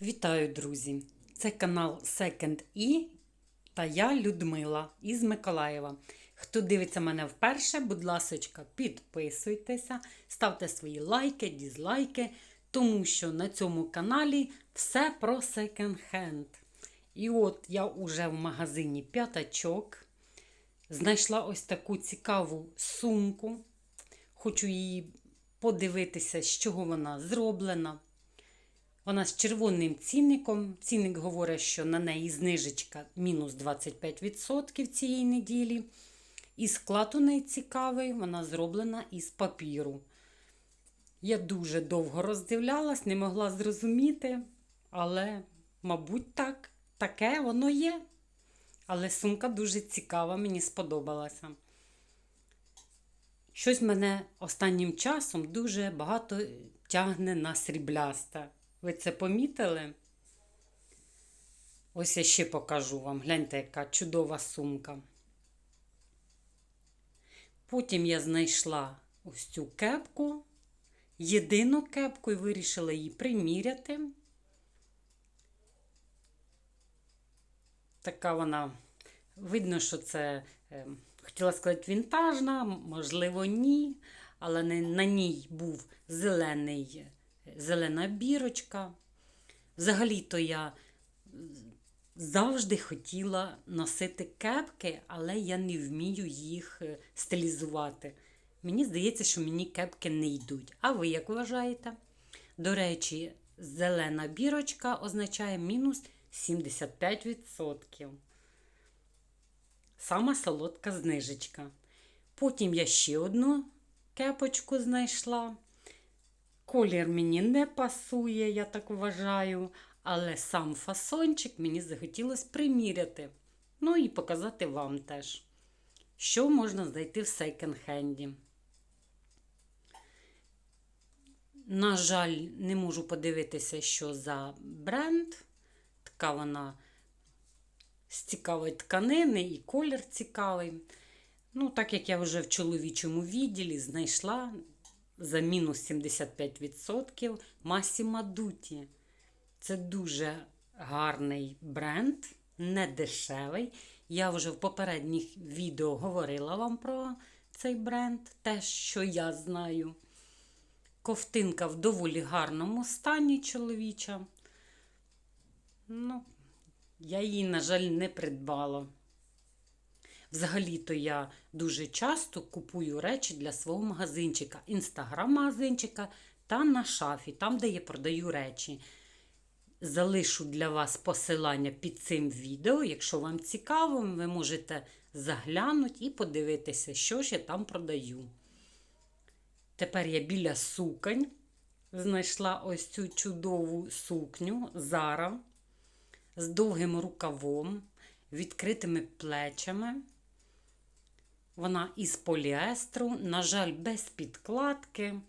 Вітаю, друзі! Це канал Second E та я Людмила із Миколаєва. Хто дивиться мене вперше, будь ласочка, підписуйтеся, ставте свої лайки, дізлайки, тому що на цьому каналі все про секонд-хенд. І от я уже в магазині п'ятачок знайшла ось таку цікаву сумку. Хочу її подивитися, з чого вона зроблена. Вона з червоним цінником. Цінник говорить, що на неї знижечка мінус 25% цієї неділі. І склад у неї цікавий, вона зроблена із папіру. Я дуже довго роздивлялась, не могла зрозуміти, але, мабуть, так, таке воно є. Але сумка дуже цікава, мені сподобалася. Щось мене останнім часом дуже багато тягне на сріблясте. Ви це помітили? Ось я ще покажу вам. Гляньте, яка чудова сумка. Потім я знайшла ось цю кепку, єдину кепку і вирішила її приміряти. Така вона, видно, що це, е, хотіла сказати, вінтажна, можливо, ні, але на ній був зелений зелена бірочка. Взагалі-то я завжди хотіла носити кепки, але я не вмію їх е, стилізувати. Мені здається, що мені кепки не йдуть. А ви як вважаєте? До речі, зелена бірочка означає мінус 75%. Сама солодка знижечка. Потім я ще одну кепочку знайшла. Колір мені не пасує, я так вважаю, але сам фасончик мені захотілося приміряти. Ну і показати вам теж, що можна знайти в секонд-хенді. На жаль, не можу подивитися, що за бренд. Така вона з цікавої тканини і колір цікавий. Ну, так як я вже в чоловічому відділі знайшла за мінус 75% Massimo Dutti. Це дуже гарний бренд, не дешевий. Я вже в попередніх відео говорила вам про цей бренд, те, що я знаю. Ковтинка в доволі гарному стані чоловіча. Ну, я її, на жаль, не придбала. Взагалі-то я дуже часто купую речі для свого магазинчика, інстаграм-магазинчика та на шафі, там, де я продаю речі. Залишу для вас посилання під цим відео. Якщо вам цікаво, ви можете заглянути і подивитися, що ж я там продаю. Тепер я біля суконь знайшла ось цю чудову сукню Зара з довгим рукавом, відкритими плечами. Вона із поліестру, на жаль, без підкладки.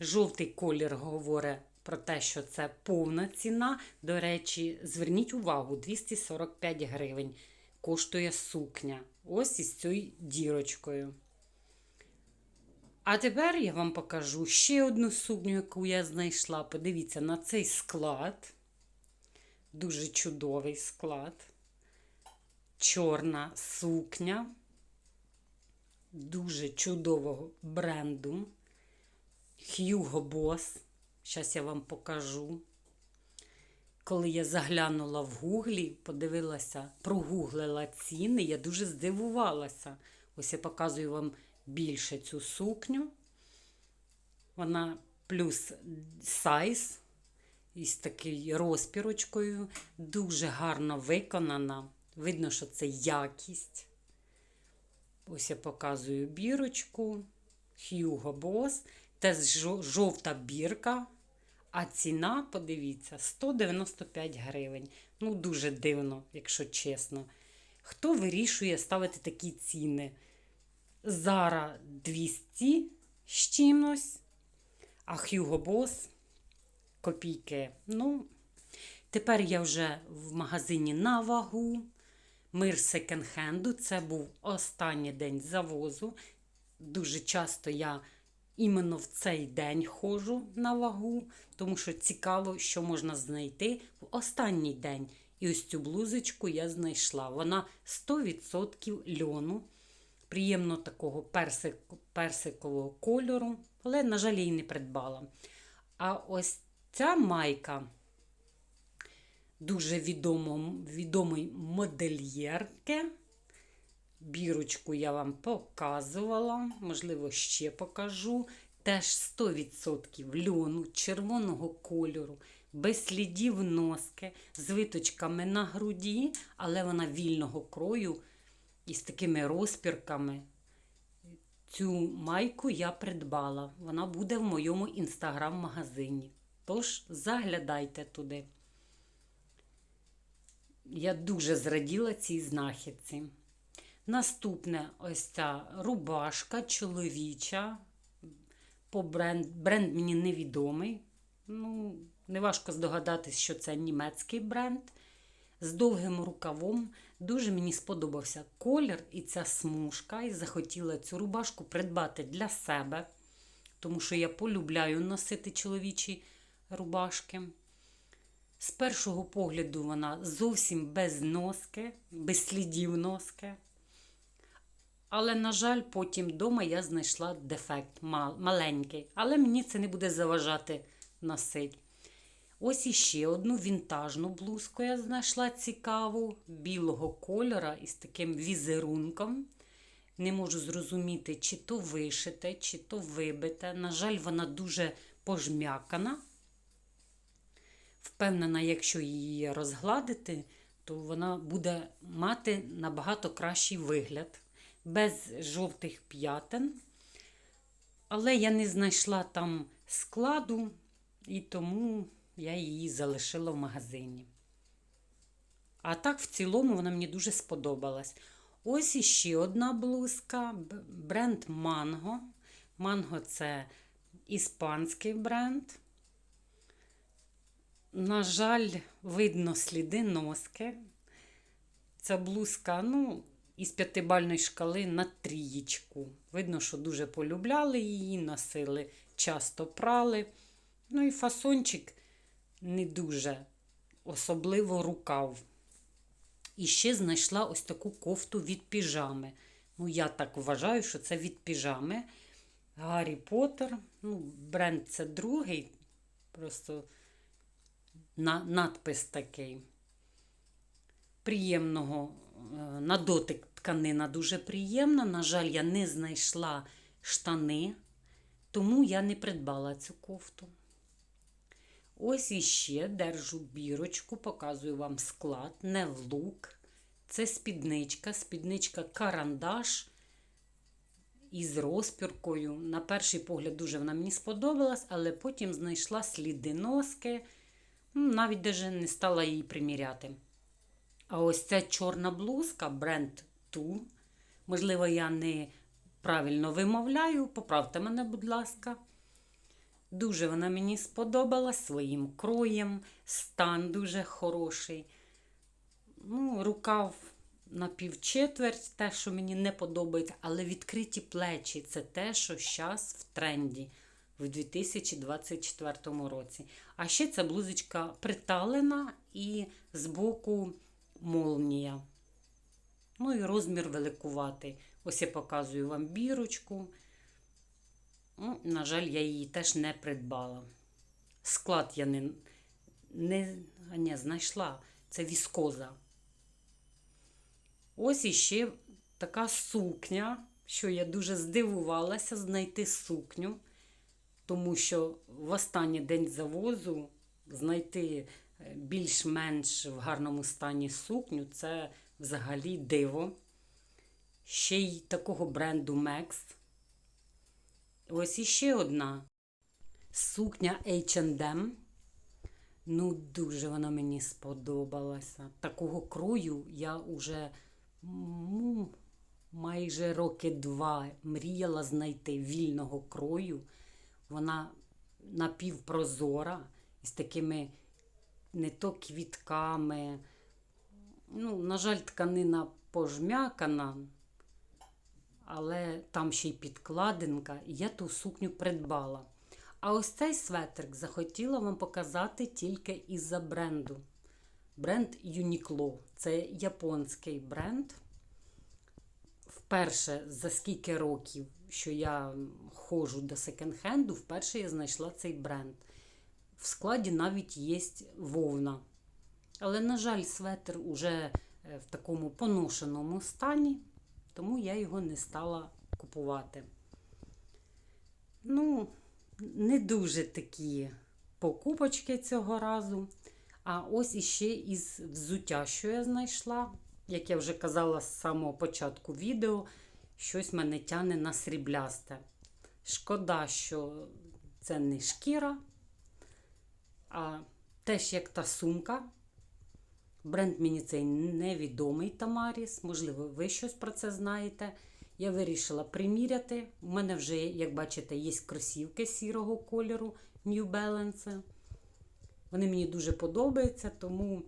Жовтий колір говорить про те, що це повна ціна. До речі, зверніть увагу, 245 гривень коштує сукня. Ось із цією дірочкою. А тепер я вам покажу ще одну сукню, яку я знайшла. Подивіться на цей склад. Дуже чудовий склад. Чорна сукня дуже чудового бренду Hugo Boss. Зараз я вам покажу. Коли я заглянула в гуглі, подивилася, прогуглила ціни, я дуже здивувалася. Ось я показую вам більше цю сукню. Вона плюс сайз із такою розпірочкою. Дуже гарно виконана. Видно, що це якість. Ось я показую бірочку Hugo Boss. Це жовта бірка. А ціна, подивіться, 195 гривень. Ну, дуже дивно, якщо чесно. Хто вирішує ставити такі ціни? Зара 200 з чимось, а Hugo Boss копійки. Ну, тепер я вже в магазині на вагу. Мир секонд-хенду. Це був останній день завозу. Дуже часто я іменно в цей день ходжу на вагу, тому що цікаво, що можна знайти в останній день. І ось цю блузочку я знайшла. Вона 100% льону, приємно такого персик, персикового кольору, але, на жаль, її не придбала. А ось ця майка дуже відомо, відомої модельєрки. Бірочку я вам показувала, можливо, ще покажу. Теж 100% льону, червоного кольору, без слідів носки, з виточками на груді, але вона вільного крою і з такими розпірками. Цю майку я придбала. Вона буде в моєму інстаграм-магазині. Тож заглядайте туди. Я дуже зраділа цій знахідці. Наступне ось ця рубашка чоловіча. По бренд, бренд мені невідомий. Ну, неважко здогадатись, що це німецький бренд. З довгим рукавом. Дуже мені сподобався колір і ця смужка. І захотіла цю рубашку придбати для себе, тому що я полюбляю носити чоловічі рубашки. З першого погляду вона зовсім без носки, без слідів носки. Але, на жаль, потім вдома я знайшла дефект мал, маленький. Але мені це не буде заважати носити. Ось іще одну вінтажну блузку я знайшла цікаву, білого кольора із таким візерунком. Не можу зрозуміти, чи то вишите, чи то вибите. На жаль, вона дуже пожмякана. Впевнена, якщо її розгладити, то вона буде мати набагато кращий вигляд, без жовтих п'ятен. Але я не знайшла там складу, і тому я її залишила в магазині. А так, в цілому, вона мені дуже сподобалась. Ось іще одна блузка, бренд Mango. Mango це іспанський бренд. На жаль, видно сліди носки. Ця блузка, ну, із п'ятибальної шкали на трієчку. Видно, що дуже полюбляли її, носили, часто прали. Ну і фасончик не дуже, особливо рукав. І ще знайшла ось таку кофту від піжами. Ну, я так вважаю, що це від піжами. Гаррі Поттер. Ну, бренд це другий. Просто на, надпис такий. Приємного е, на дотик тканина дуже приємна. На жаль, я не знайшла штани, тому я не придбала цю кофту. Ось іще держу бірочку, показую вам склад, не в лук. Це спідничка, спідничка карандаш із розпіркою. На перший погляд, дуже вона мені сподобалась, але потім знайшла сліди носки. Ну, навіть даже не стала її приміряти. А ось ця чорна блузка бренд Ту. Можливо, я не правильно вимовляю. Поправте мене, будь ласка. Дуже вона мені сподобалась своїм кроєм, стан дуже хороший. Ну, Рукав на півчетверть, те, що мені не подобається, але відкриті плечі це те, що зараз в тренді в 2024 році. А ще ця блузочка приталена і збоку молнія. Ну і розмір великуватий. Ось я показую вам бірочку. Ну, На жаль, я її теж не придбала. Склад я не не, не знайшла. Це віскоза. Ось іще така сукня, що я дуже здивувалася знайти сукню, тому що в останній день завозу знайти е, більш-менш в гарному стані сукню це взагалі диво. Ще й такого бренду Max. Ось іще одна сукня H&M. Ну, дуже вона мені сподобалася. Такого крою я вже ну, майже роки два мріяла знайти вільного крою. Вона напівпрозора із такими не то квітками. Ну, На жаль, тканина пожмякана але там ще й підкладинка, і я ту сукню придбала. А ось цей светрик захотіла вам показати тільки із-за бренду. Бренд Uniqlo. Це японський бренд. Вперше за скільки років, що я ходжу до секонд-хенду, вперше я знайшла цей бренд. В складі навіть є вовна. Але, на жаль, светр уже е, в такому поношеному стані, тому я його не стала купувати. Ну, не дуже такі покупочки цього разу. А ось іще із взуття, що я знайшла. Як я вже казала з самого початку відео, щось мене тяне на сріблясте. Шкода, що це не шкіра, а теж як та сумка. Бренд мені цей невідомий Тамаріс. Можливо, ви щось про це знаєте. Я вирішила приміряти. У мене вже, як бачите, є кросівки сірого кольору New Balance. Вони мені дуже подобаються, тому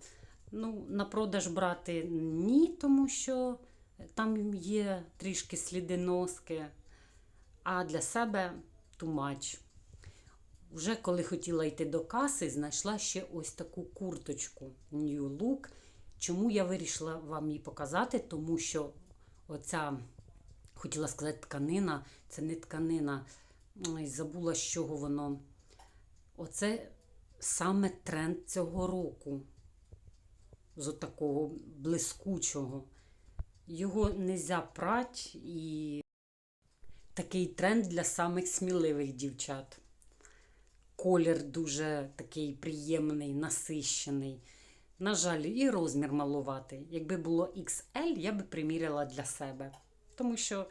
ну, на продаж брати ні, тому що там є трішки сліди носки. А для себе much. Вже коли хотіла йти до каси, знайшла ще ось таку курточку New Look. Чому я вирішила вам її показати? Тому що оця, хотіла сказати, тканина, це не тканина. Ой, забула, з чого воно. Оце саме тренд цього року. З такого блискучого. Його не можна прати і такий тренд для самих сміливих дівчат. Колір дуже такий приємний, насищений. На жаль, і розмір малуватий. Якби було XL, я би приміряла для себе. Тому що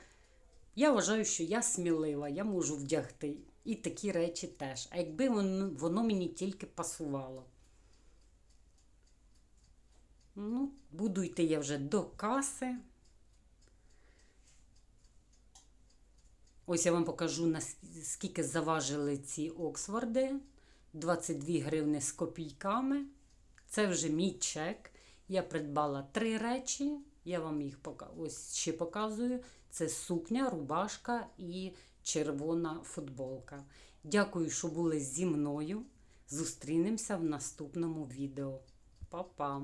я вважаю, що я смілива, я можу вдягти. І такі речі теж. А якби воно, воно мені тільки пасувало. Ну, буду йти я вже до каси. Ось я вам покажу, наскільки заважили ці Оксфорди. 22 гривни з копійками. Це вже мій чек. Я придбала три речі. Я вам їх ось ще показую. Це сукня, рубашка і червона футболка. Дякую, що були зі мною. Зустрінемося в наступному відео. Па-па!